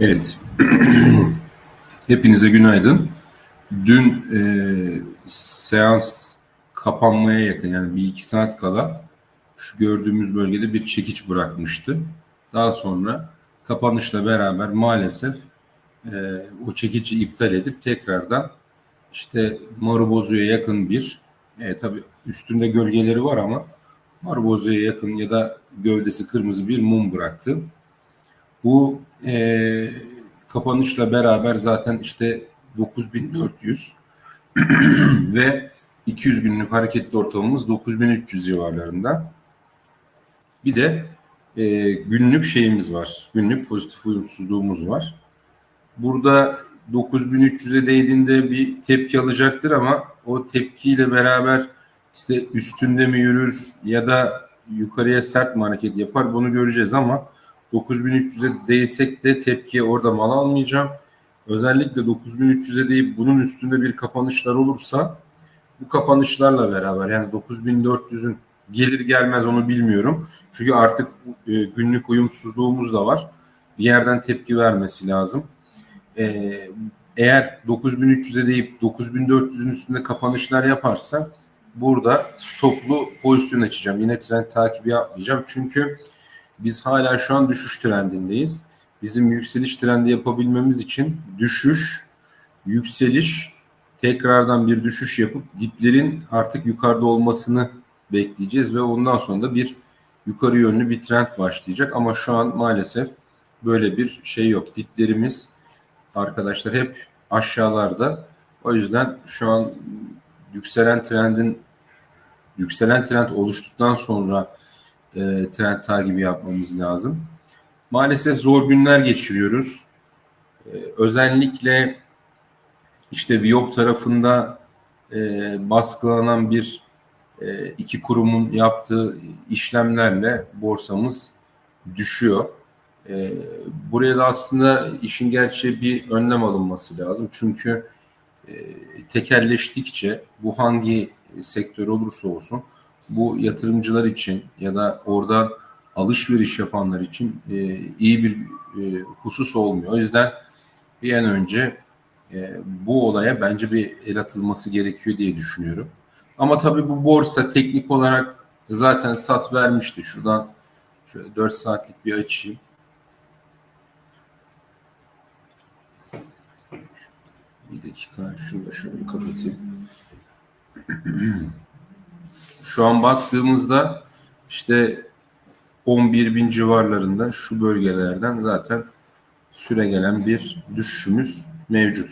Evet. Hepinize günaydın. Dün e, seans kapanmaya yakın yani bir iki saat kala şu gördüğümüz bölgede bir çekiç bırakmıştı. Daha sonra kapanışla beraber maalesef e, o çekici iptal edip tekrardan işte Marubozu'ya yakın bir e, tabi üstünde gölgeleri var ama Marubozu'ya yakın ya da gövdesi kırmızı bir mum bıraktı. Bu e, kapanışla beraber zaten işte 9400 ve 200 günlük hareketli ortamımız 9300 civarlarında. Bir de e, günlük şeyimiz var. Günlük pozitif uyumsuzluğumuz var. Burada 9300'e değdiğinde bir tepki alacaktır ama o tepkiyle beraber işte üstünde mi yürür ya da yukarıya sert mi hareket yapar bunu göreceğiz ama 9300'e değsek de tepkiye orada mal almayacağım. Özellikle 9300'e deyip bunun üstünde bir kapanışlar olursa bu kapanışlarla beraber yani 9400'ün gelir gelmez onu bilmiyorum. Çünkü artık e, günlük uyumsuzluğumuz da var. Bir yerden tepki vermesi lazım. E, eğer 9300'e deyip 9400'ün üstünde kapanışlar yaparsa burada stoplu pozisyon açacağım. Yine trend takibi yapmayacağım. Çünkü biz hala şu an düşüş trendindeyiz. Bizim yükseliş trendi yapabilmemiz için düşüş, yükseliş, tekrardan bir düşüş yapıp diplerin artık yukarıda olmasını bekleyeceğiz ve ondan sonra da bir yukarı yönlü bir trend başlayacak. Ama şu an maalesef böyle bir şey yok. Diplerimiz arkadaşlar hep aşağılarda. O yüzden şu an yükselen trendin yükselen trend oluştuktan sonra e, trend takibi yapmamız lazım. Maalesef zor günler geçiriyoruz. E, özellikle işte Viyop tarafında e, baskılanan bir e, iki kurumun yaptığı işlemlerle borsamız düşüyor. E, buraya da aslında işin gerçeği bir önlem alınması lazım. Çünkü e, tekerleştikçe bu hangi sektör olursa olsun bu yatırımcılar için ya da oradan alışveriş yapanlar için e, iyi bir e, husus olmuyor. O yüzden bir an önce e, bu olaya bence bir el atılması gerekiyor diye düşünüyorum. Ama tabii bu borsa teknik olarak zaten sat vermişti. Şuradan şöyle 4 saatlik bir açayım. Bir dakika şunu da şöyle kapatayım. Şu an baktığımızda işte 11 bin civarlarında şu bölgelerden zaten süre gelen bir düşüşümüz mevcut.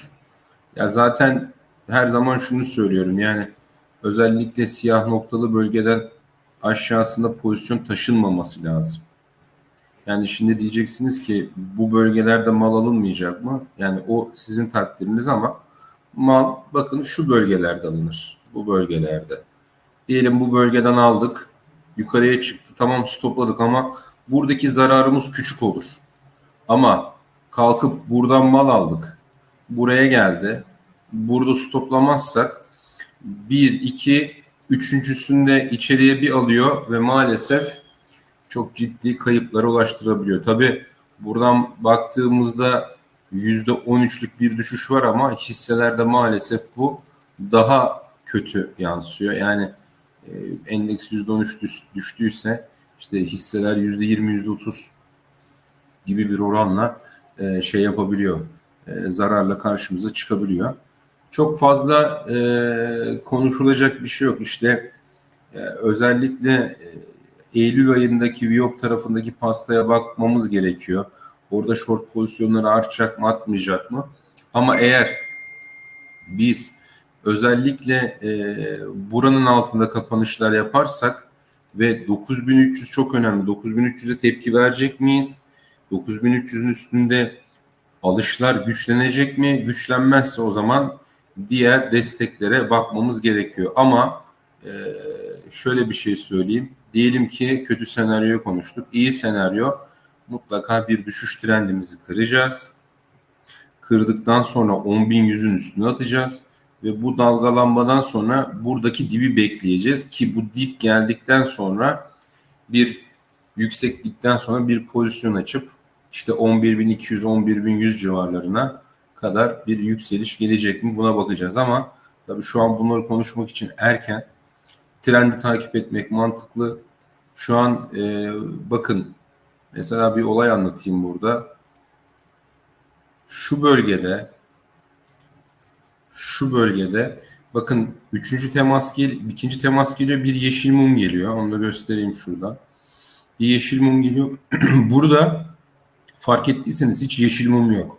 Ya zaten her zaman şunu söylüyorum yani özellikle siyah noktalı bölgeden aşağısında pozisyon taşınmaması lazım. Yani şimdi diyeceksiniz ki bu bölgelerde mal alınmayacak mı? Yani o sizin takdiriniz ama mal bakın şu bölgelerde alınır. Bu bölgelerde. Diyelim bu bölgeden aldık. Yukarıya çıktı. Tamam stopladık ama buradaki zararımız küçük olur. Ama kalkıp buradan mal aldık. Buraya geldi. Burada stoplamazsak bir, iki, üçüncüsünde içeriye bir alıyor ve maalesef çok ciddi kayıplara ulaştırabiliyor. Tabi buradan baktığımızda yüzde on üçlük bir düşüş var ama hisselerde maalesef bu daha kötü yansıyor. Yani e, endeks %13 düş, düştüyse işte hisseler %20 %30 gibi bir oranla e, şey yapabiliyor. E, zararla karşımıza çıkabiliyor. Çok fazla e, konuşulacak bir şey yok. İşte e, özellikle e, Eylül ayındaki Viyop tarafındaki pastaya bakmamız gerekiyor. Orada short pozisyonları artacak mı atmayacak mı? Ama eğer biz özellikle e, buranın altında kapanışlar yaparsak ve 9300 çok önemli. 9300'e tepki verecek miyiz? 9300'ün üstünde alışlar güçlenecek mi? Güçlenmezse o zaman diğer desteklere bakmamız gerekiyor. Ama e, şöyle bir şey söyleyeyim. Diyelim ki kötü senaryoyu konuştuk. İyi senaryo mutlaka bir düşüş trendimizi kıracağız. Kırdıktan sonra 10.100'ün üstüne atacağız ve bu dalgalanmadan sonra buradaki dibi bekleyeceğiz ki bu dip geldikten sonra bir yüksek dipten sonra bir pozisyon açıp işte 11.200 11.100 civarlarına kadar bir yükseliş gelecek mi buna bakacağız ama tabii şu an bunları konuşmak için erken trendi takip etmek mantıklı. Şu an e, bakın mesela bir olay anlatayım burada. Şu bölgede şu bölgede bakın üçüncü temas gel ikinci temas geliyor bir yeşil mum geliyor. Onu da göstereyim şurada. Bir yeşil mum geliyor. burada fark ettiyseniz hiç yeşil mum yok.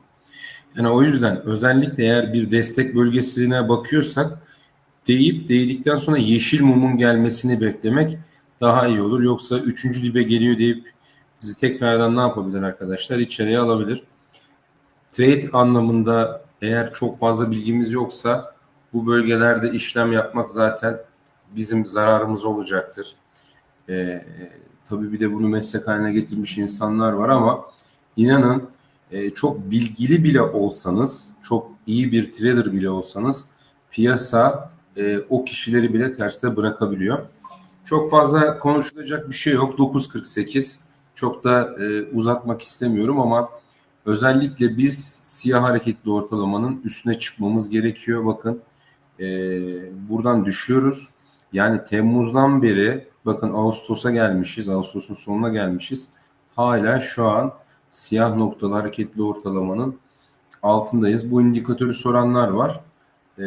Yani o yüzden özellikle eğer bir destek bölgesine bakıyorsak deyip değdikten sonra yeşil mumun gelmesini beklemek daha iyi olur. Yoksa üçüncü dibe geliyor deyip bizi tekrardan ne yapabilir arkadaşlar? İçeriye alabilir. Trade anlamında eğer çok fazla bilgimiz yoksa bu bölgelerde işlem yapmak zaten bizim zararımız olacaktır. Ee, tabii bir de bunu meslek haline getirmiş insanlar var ama inanın e, çok bilgili bile olsanız, çok iyi bir trader bile olsanız piyasa e, o kişileri bile terste bırakabiliyor. Çok fazla konuşulacak bir şey yok. 9.48 çok da e, uzatmak istemiyorum ama özellikle biz siyah hareketli ortalamanın üstüne çıkmamız gerekiyor. Bakın e, buradan düşüyoruz. Yani Temmuz'dan beri bakın Ağustos'a gelmişiz. Ağustos'un sonuna gelmişiz. Hala şu an siyah noktalı hareketli ortalamanın altındayız. Bu indikatörü soranlar var. Ee,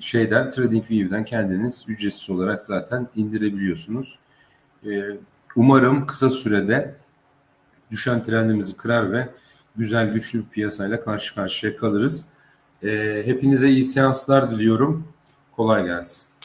şeyden TradingView'den kendiniz ücretsiz olarak zaten indirebiliyorsunuz. Ee, umarım kısa sürede düşen trendimizi kırar ve güzel güçlü bir piyasayla karşı karşıya kalırız. Ee, hepinize iyi seanslar diliyorum. Kolay gelsin.